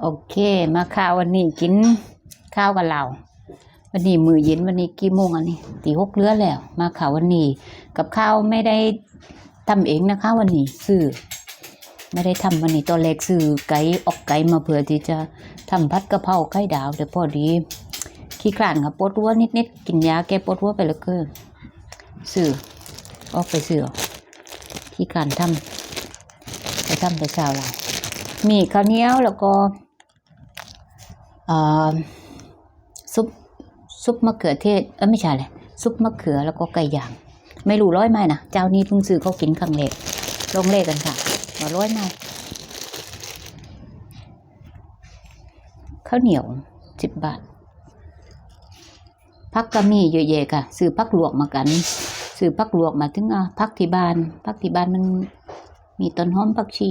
โอเค มาข้าววันนี้กินข้าวกับเรา วันนี้มือเย็นวันนี้กี่โมงอันนี้ตีหกเรือแล้ว มาข่าววันนี้ กับข้าวไม่ได้ทำเองนะคะ วันนี้ซื้อไม่ได้ทำวันนี้ตัวเล็กซื้อไก่ออกไก่มาเพื่อที่จะทำพัดกะเพราไข่ดาวแต่พอดีขี้คลานกับปวดหัวนิดๆกินยาแก้ปวดหัวไปแล้วก็ซื้อออกไปซื้อขี้คลานทำไปทำแต่เช้าเรามีข้าวเหนียวแล้วก็ ซุปซุปมะเขือเทศเออไม่ใช่เลยซุปมะเขือแล้วก็ไก่ย่าง ไม่รู้ร้อยไหมนะเจ้านี้เพิ่งซื้อเขากินครั้งแรกลงเลขกันค่ะมาร้อยไหมข้าวเหนียวสิบบาทพักก็มีเยอะแยะค่ะซื้อพักหลวกมากันซื้อพักหลวกมาถึงอะพักที่บ้านพักที่บ้านมันมีต้นหอมผักชี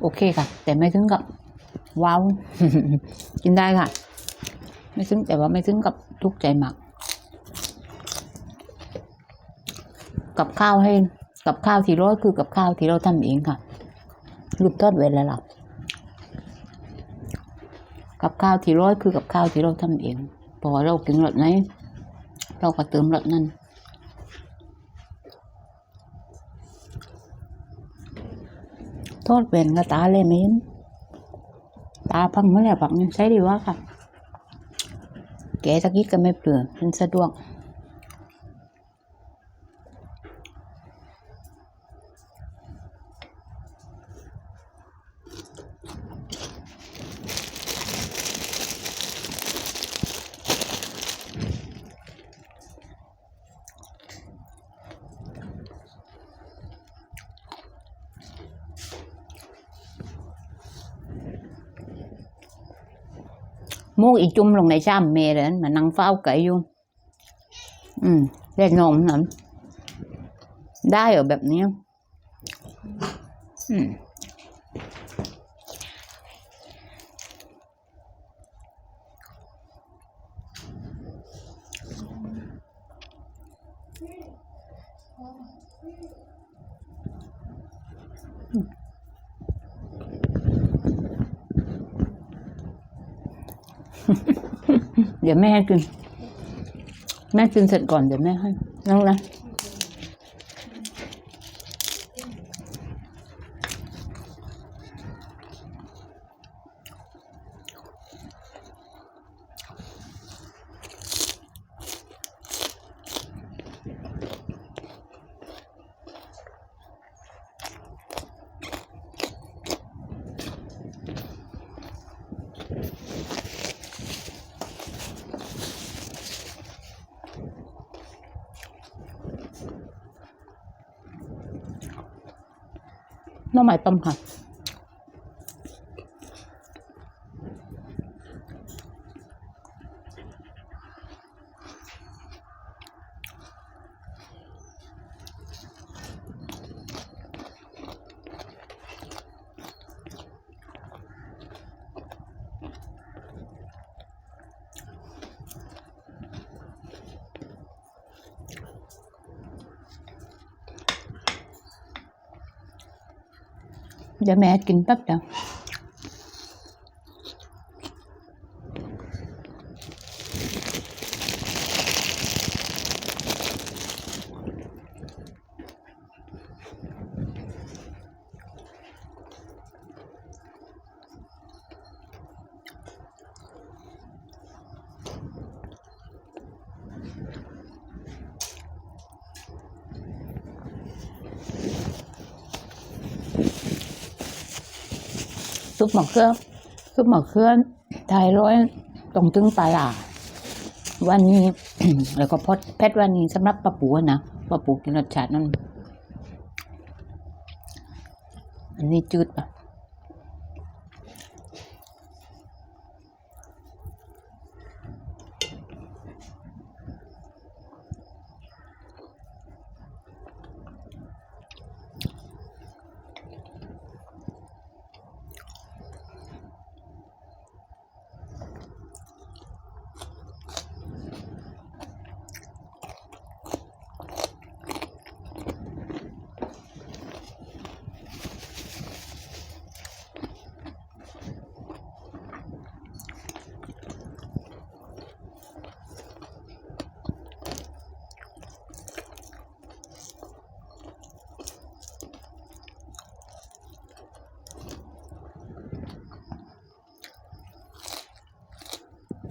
โอเคค่ะ แต่ไม่ถึงกับว้าวกินได้ค่ะ ไม่ถึงแต่ว่าไม่ถึงกับทุกใจหมากกับข้าวให้กับข้าวที่ร้อยคือกับข้าวที่เราทำเองค่ะรูปทอดเวลาหลับกับข้าวที่ร้อยคือกับข้าวที่เราทำเองพราะว่าเรากินรสไหนเราก็เติมรสนั้น ทษเป็นกระตาเลยมินตาพังเมื่อไหร่ปังใช้ดีวะค่ะ แกะกี้ก็ไม่เปลือกมันสะดวก มูกอีจุ่มลงในชามเมเลยมานั่งเฝ้าไก่อยู่อืมเล่นนมนั้นได้เหรอแบบเนี้ยอืม เดี๋ยวแม่ให้กิน แม่กินเสร็จก่อนเดี๋ยวแม่ให้นั่งนะ หน้องใหม่ต้มค่ะ เดี๋ยวแม่กินแป๊บเดียว ซุปหมกเครื่องซุปหมกเครื่องไทยร้อยตรงตึงปลาหลาวันนี้ แล้วก็พดเพทวันนี้สำหรับป้าปูนะป้าปูกินรสชาตินั่นอันนี้จืดปะ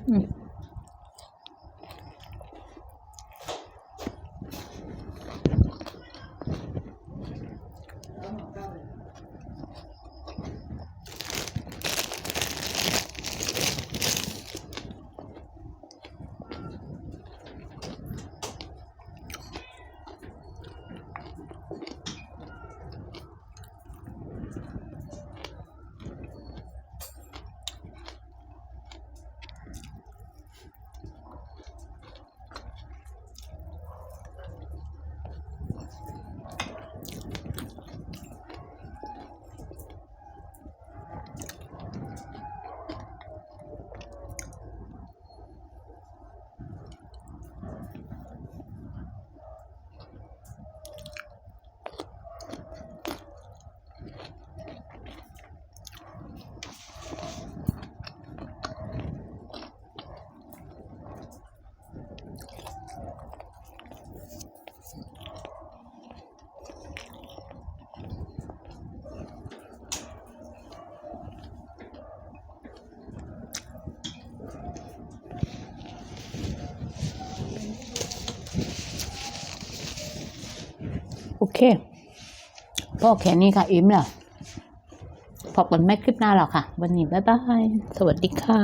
Нет. เคพ่อแค่นี้ค่ะ อิ่มแล้วพบกันไม่คลิปหน้าหรอกค่ะ วันนี้บ๊ายบาย สวัสดีค่ะ